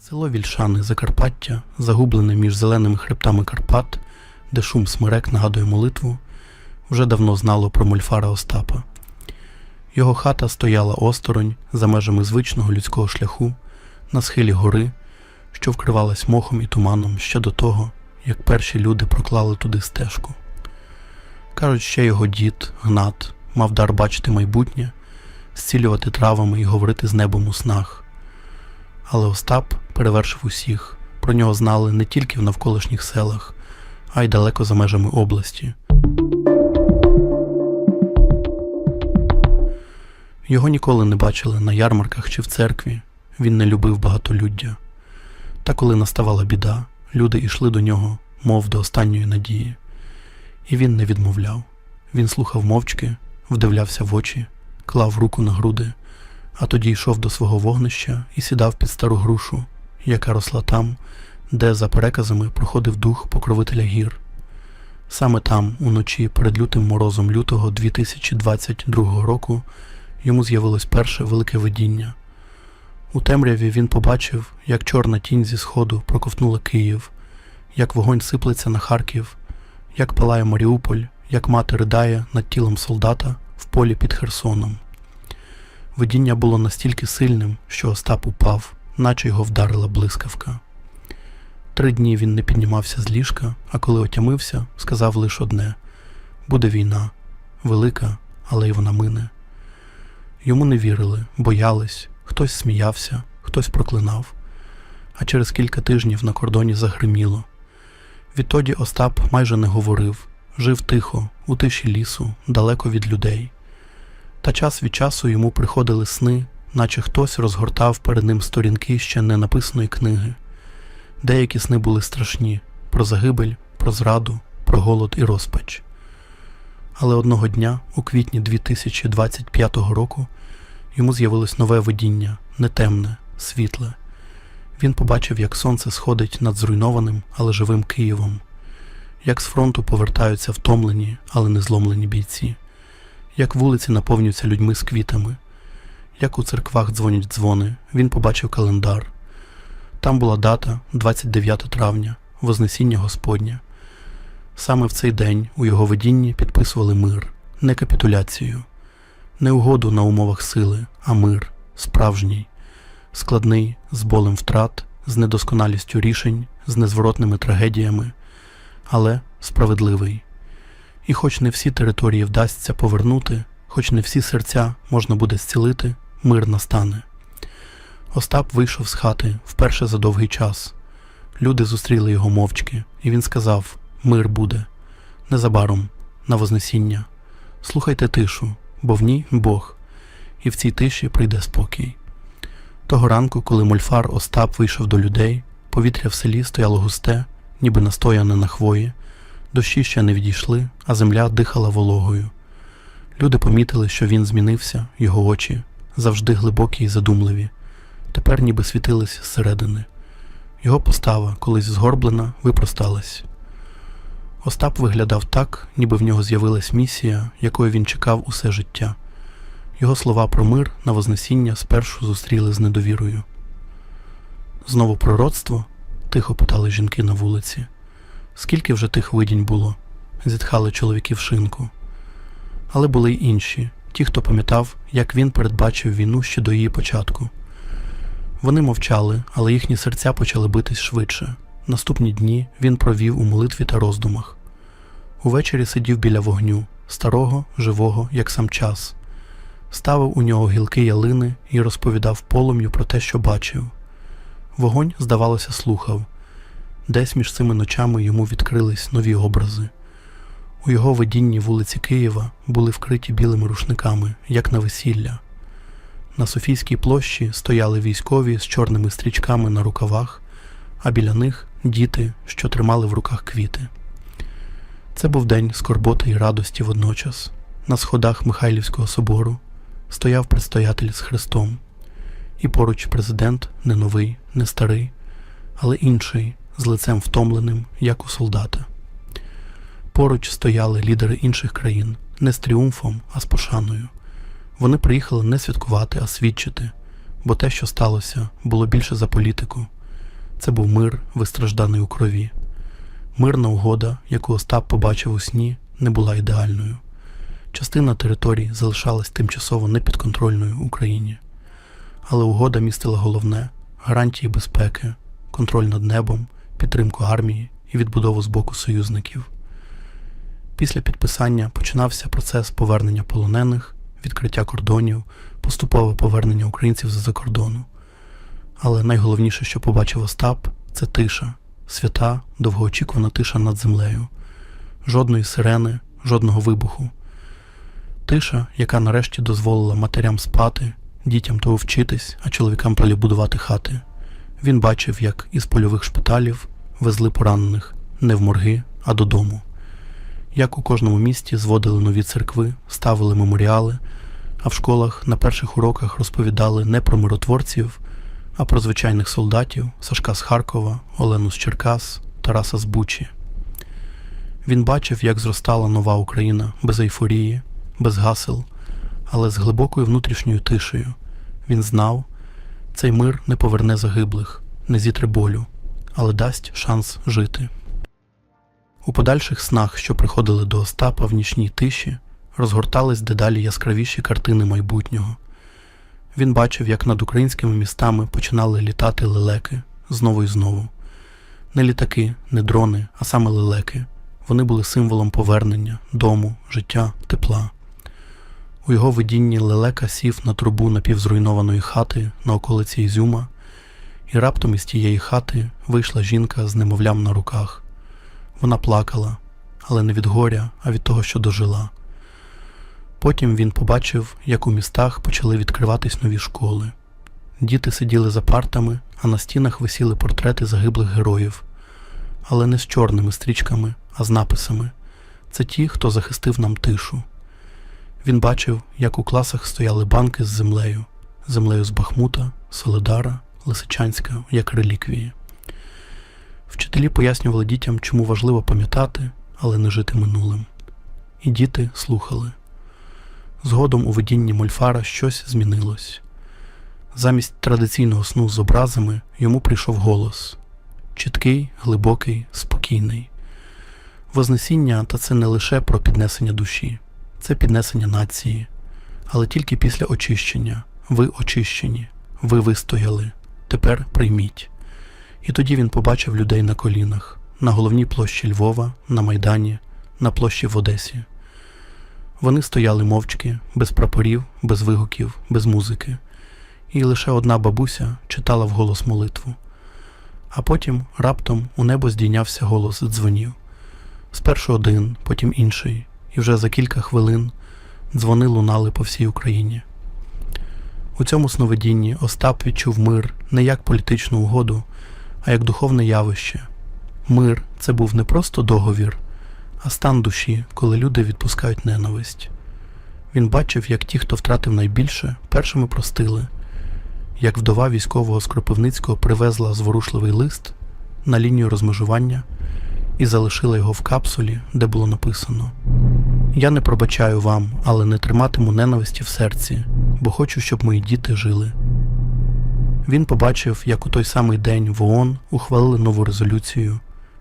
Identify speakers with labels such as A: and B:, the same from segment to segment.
A: Село Вільшани, Закарпаття, загублене між зеленими хребтами Карпат, де шум смерек нагадує молитву, вже давно знало про мольфара Остапа. Його хата стояла осторонь за межами звичного людського шляху на схилі гори, що вкривалась мохом і туманом ще до того, як перші люди проклали туди стежку. Кажуть, ще його дід, Гнат, мав дар бачити майбутнє, зцілювати травами і говорити з небом у снах. Але Остап перевершив усіх. Про нього знали не тільки в навколишніх селах, а й далеко за межами області. Його ніколи не бачили на ярмарках чи в церкві. Він не любив багатолюддя. Та коли наставала біда, люди йшли до нього, мов до останньої надії. І він не відмовляв. Він слухав мовчки, вдивлявся в очі, клав руку на груди, а тоді йшов до свого вогнища і сідав під стару грушу, яка росла там, де, за переказами, проходив дух покровителя гір. Саме там, уночі перед лютим морозом лютого 2022 року, йому з'явилось перше велике видіння. У темряві він побачив, як чорна тінь зі сходу проковтнула Київ, як вогонь сиплеться на Харків, як палає Маріуполь, як мати ридає над тілом солдата в полі під Херсоном. Видіння було настільки сильним, що Остап упав, наче його вдарила блискавка. Три дні він не піднімався з ліжка, а коли отямився, сказав лише одне буде війна, велика, але й вона мине. Йому не вірили, боялись, хтось сміявся, хтось проклинав, а через кілька тижнів на кордоні загриміло. Відтоді Остап майже не говорив, жив тихо, у тиші лісу, далеко від людей. Та час від часу йому приходили сни, наче хтось розгортав перед ним сторінки ще не написаної книги. Деякі сни були страшні про загибель, про зраду, про голод і розпач. Але одного дня, у квітні 2025 року, йому з'явилось нове видіння, не темне, світле. Він побачив, як сонце сходить над зруйнованим, але живим Києвом, як з фронту повертаються втомлені, але не зломлені бійці, як вулиці наповнюються людьми з квітами, як у церквах дзвонять дзвони. Він побачив календар. Там була дата 29 травня, Вознесіння Господнє. Саме в цей день у його видінні підписували мир, не капітуляцію, не угоду на умовах сили, а мир, справжній, складний, з болем втрат, з недосконалістю рішень, з незворотними трагедіями, але справедливий. І хоч не всі території вдасться повернути, хоч не всі серця можна буде зцілити, мир настане. Остап вийшов з хати вперше за довгий час. Люди зустріли його мовчки, і він сказав: Мир буде. Незабаром, на Вознесіння. Слухайте тишу, бо в ній Бог, і в цій тиші прийде спокій. Того ранку, коли мольфар Остап вийшов до людей, повітря в селі стояло густе, ніби настояне на хвої, дощі ще не відійшли, а земля дихала вологою. Люди помітили, що він змінився, його очі, завжди глибокі й задумливі, тепер ніби світились зсередини. Його постава, колись згорблена, випросталась. Остап виглядав так, ніби в нього з'явилась місія, якої він чекав усе життя. Його слова про мир на Вознесіння спершу зустріли з недовірою. Знову пророцтво? тихо питали жінки на вулиці. Скільки вже тих видінь було? зітхали чоловіки в шинку. Але були й інші, ті, хто пам'ятав, як він передбачив війну ще до її початку. Вони мовчали, але їхні серця почали битись швидше. Наступні дні він провів у молитві та роздумах. Увечері сидів біля вогню, старого, живого, як сам час, ставив у нього гілки ялини і розповідав полум'ю про те, що бачив. Вогонь, здавалося, слухав. Десь між цими ночами йому відкрились нові образи. У його видінні вулиці Києва були вкриті білими рушниками, як на весілля. На Софійській площі стояли військові з чорними стрічками на рукавах, а біля них діти, що тримали в руках квіти. Це був день скорботи і радості водночас. На сходах Михайлівського собору стояв предстоятель з Христом, і поруч президент не новий, не старий, але інший, з лицем втомленим, як у солдата. Поруч стояли лідери інших країн не з тріумфом, а з пошаною. Вони приїхали не святкувати, а свідчити, бо те, що сталося, було більше за політику. це був мир, вистражданий у крові. Мирна угода, яку Остап побачив у сні, не була ідеальною. Частина територій залишалась тимчасово непідконтрольною Україні. Але угода містила головне гарантії безпеки, контроль над небом, підтримку армії і відбудову з боку союзників. Після підписання починався процес повернення полонених, відкриття кордонів, поступове повернення українців з-за кордону. Але найголовніше, що побачив Остап, це тиша, свята, довгоочікувана тиша над землею, жодної сирени, жодного вибуху. Тиша, яка нарешті дозволила матерям спати, дітям то вчитись, а чоловікам будувати хати. Він бачив, як із польових шпиталів везли поранених не в морги, а додому. Як у кожному місті зводили нові церкви, ставили меморіали, а в школах на перших уроках розповідали не про миротворців, а про звичайних солдатів Сашка з Харкова, Олену з Черкас, Тараса з Бучі. Він бачив, як зростала нова Україна без ейфорії, без гасел, але з глибокою внутрішньою тишею. Він знав, цей мир не поверне загиблих, не зітре болю, але дасть шанс жити. У подальших снах, що приходили до Остапа в нічній тиші, розгортались дедалі яскравіші картини майбутнього. Він бачив, як над українськими містами починали літати лелеки знову і знову. Не літаки, не дрони, а саме лелеки. Вони були символом повернення, дому, життя, тепла. У його видінні лелека сів на трубу напівзруйнованої хати на околиці Ізюма, і раптом із тієї хати вийшла жінка з немовлям на руках. Вона плакала, але не від горя, а від того, що дожила. Потім він побачив, як у містах почали відкриватись нові школи. Діти сиділи за партами, а на стінах висіли портрети загиблих героїв, але не з чорними стрічками, а з написами це ті, хто захистив нам тишу. Він бачив, як у класах стояли банки з землею, землею з Бахмута, Солидара, Лисичанська, як реліквії. Вчителі пояснювали дітям, чому важливо пам'ятати, але не жити минулим. І діти слухали. Згодом у видінні Мольфара щось змінилось. Замість традиційного сну з образами йому прийшов голос чіткий, глибокий, спокійний. Вознесіння та це не лише про піднесення душі, це піднесення нації, але тільки після очищення. Ви очищені, ви вистояли, тепер прийміть. І тоді він побачив людей на колінах, на головній площі Львова, на Майдані, на площі в Одесі. Вони стояли мовчки, без прапорів, без вигуків, без музики, і лише одна бабуся читала вголос молитву. А потім раптом у небо здійнявся голос дзвонів. Спершу один, потім інший, і вже за кілька хвилин дзвони лунали по всій Україні. У цьому сновидінні Остап відчув мир не як політичну угоду, а як духовне явище. Мир це був не просто договір, а стан душі, коли люди відпускають ненависть. Він бачив, як ті, хто втратив найбільше, першими простили, як вдова військового з Кропивницького привезла зворушливий лист на лінію розмежування і залишила його в капсулі, де було написано: Я не пробачаю вам, але не триматиму ненависті в серці, бо хочу, щоб мої діти жили. Він побачив, як у той самий день в ООН ухвалили нову резолюцію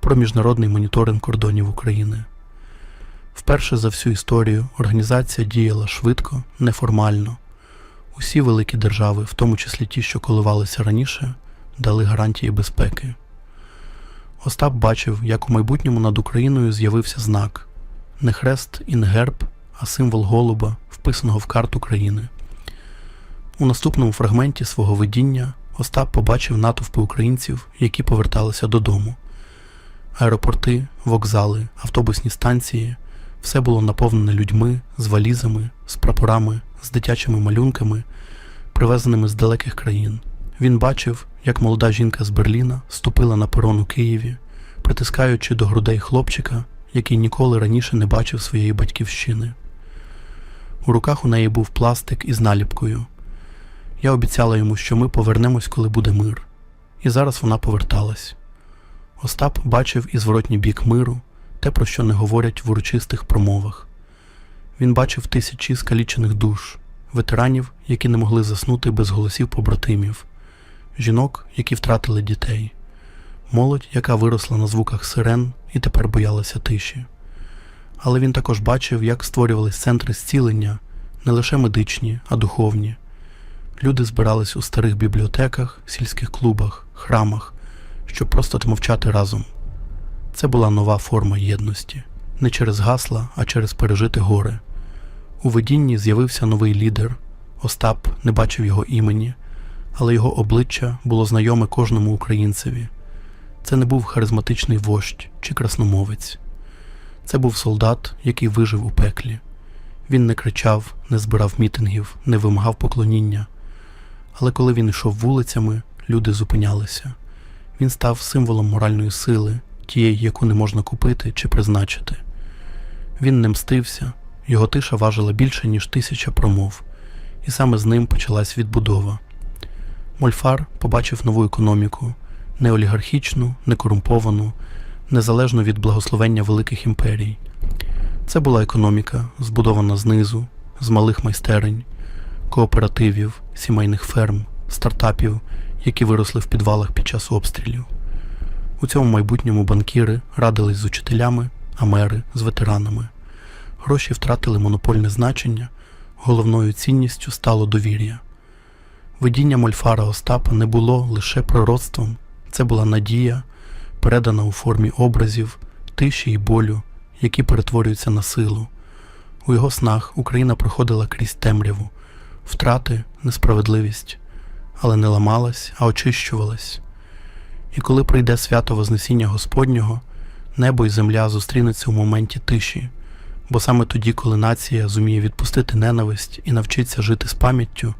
A: про міжнародний моніторинг кордонів України. Вперше за всю історію організація діяла швидко, неформально. Усі великі держави, в тому числі ті, що коливалися раніше, дали гарантії безпеки. Остап бачив, як у майбутньому над Україною з'явився знак не хрест і не герб, а символ голуба, вписаного в карту країни. У наступному фрагменті свого видіння Остап побачив натовпи українців, які поверталися додому. Аеропорти, вокзали, автобусні станції все було наповнене людьми з валізами, з прапорами, з дитячими малюнками, привезеними з далеких країн. Він бачив, як молода жінка з Берліна ступила на перон у Києві, притискаючи до грудей хлопчика, який ніколи раніше не бачив своєї батьківщини. У руках у неї був пластик із наліпкою. Я обіцяла йому, що ми повернемось, коли буде мир. І зараз вона поверталась. Остап бачив і зворотній бік миру, те, про що не говорять в урочистих промовах. Він бачив тисячі скалічених душ, ветеранів, які не могли заснути без голосів побратимів, жінок, які втратили дітей, молодь, яка виросла на звуках сирен і тепер боялася тиші. Але він також бачив, як створювались центри зцілення, не лише медичні, а духовні. Люди збирались у старих бібліотеках, сільських клубах, храмах, щоб просто мовчати разом. Це була нова форма єдності, не через гасла, а через пережити горе. У видінні з'явився новий лідер. Остап не бачив його імені, але його обличчя було знайоме кожному українцеві. Це не був харизматичний вождь чи красномовець. Це був солдат, який вижив у пеклі. Він не кричав, не збирав мітингів, не вимагав поклоніння. Але коли він йшов вулицями, люди зупинялися. Він став символом моральної сили, тієї, яку не можна купити чи призначити. Він не мстився, його тиша важила більше, ніж тисяча промов, і саме з ним почалась відбудова. Мольфар побачив нову економіку, не олігархічну, не корумповану, незалежну від благословення великих імперій. Це була економіка, збудована знизу, з малих майстерень, кооперативів, сімейних ферм, стартапів, які виросли в підвалах під час обстрілів. У цьому майбутньому банкіри радились з учителями, а мери з ветеранами. Гроші втратили монопольне значення, головною цінністю стало довір'я. Видіння Мольфара Остапа не було лише пророцтвом, це була надія, передана у формі образів, тиші і болю, які перетворюються на силу. У його снах Україна проходила крізь темряву, втрати, несправедливість, але не ламалась, а очищувалась. І коли прийде свято Вознесіння Господнього, небо і земля зустрінуться у моменті тиші, бо саме тоді, коли нація зуміє відпустити ненависть і навчиться жити з пам'яттю,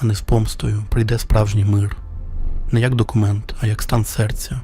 A: а не з помстою, прийде справжній мир. Не як документ, а як стан серця.